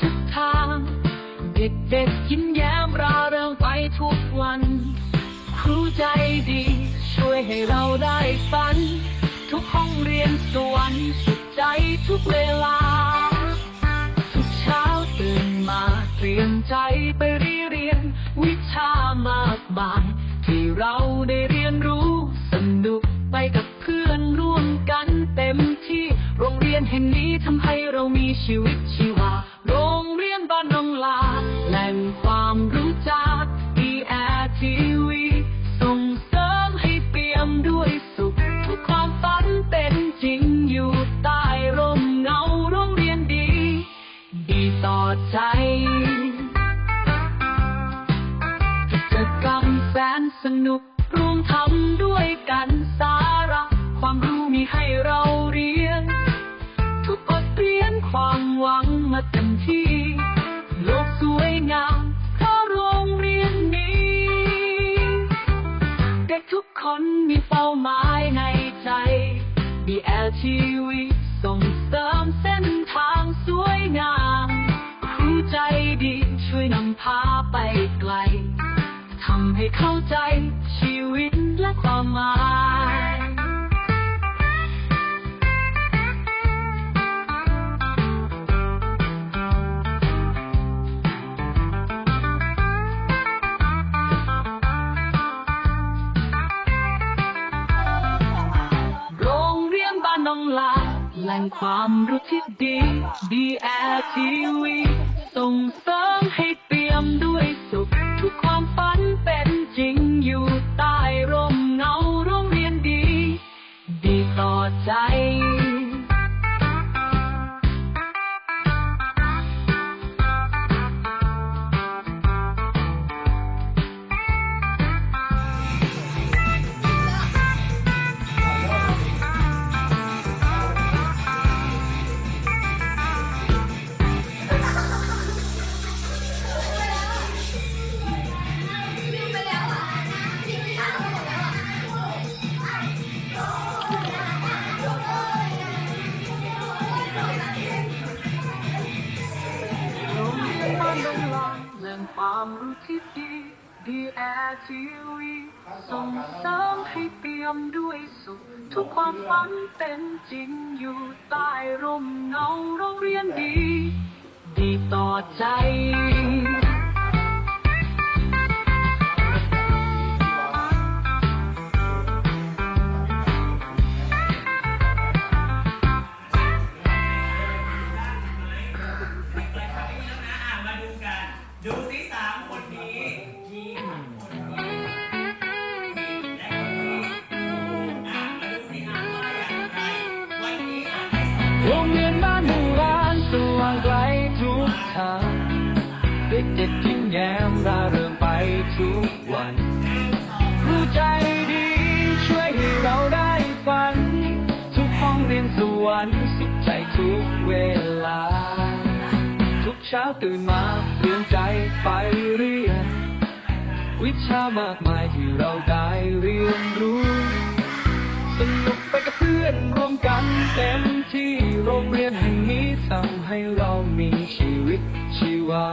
ทุกทาง เด็กๆยิ้มแย้มราเริงไปทุกวัน ครูใจดี ช่วยให้เราได้ฝัน ทุกห้องเรียนสวรรค์สุขใจทุกเวลา ทุกเช้าตื่นมาเตรียมใจไปเรียน วิชามากมายที่เราได้เรียนรู้สนุกไปกับเพื่อนร่วมกันเต็มที่โรงเรียนแห่งนี้ทำให้เรามีชีวิตชีว ดใจกิจกรรมแสนสนุกร่วมทำด้วยกันสาระ ความรู้มีให้เราเรียน ทุกบทเรียนความหวังมาเต็มที่ โลกสวยงามเพราะโรงเรียนนี้ เด็กทุกคนมีเป้าหมายในใจ BLTV ส่งเสริมเส้นทางสวยงาม เข้าใจชีวิตและความหมายโรงเรียนบ้านนองลาแหล่งความรู้ที่ดี DLTV ส่งเสริม ความรู้ที่ดีดีแอทีวีส่งเสริมให้เตรียมด้วยสุข ทุกความฝันเป็นจริงอยู่ใต้ร่มเงาโรงเรียนดี ดีต่อใจ โรงเรียนบ้านหมู่บ้านสว่างไกลทุกทางเด็กเด็กๆยิ้มแย้มร่าเริงไปทุกวันครูใจดีช่วยให้เราได้ฝัน ทุกห้องเรียนสวรรค์สุขใจทุกเวลา ทุกเช้าตื่นมาเตรียมใจไปเรียน วิชามากมายที่เราได้เรียนรู้ สนุกไปกับเพื่อนรวมกันเต็ม ที่โรงเรียนแห่งนี้ทำให้เรามีชีวิตชีวา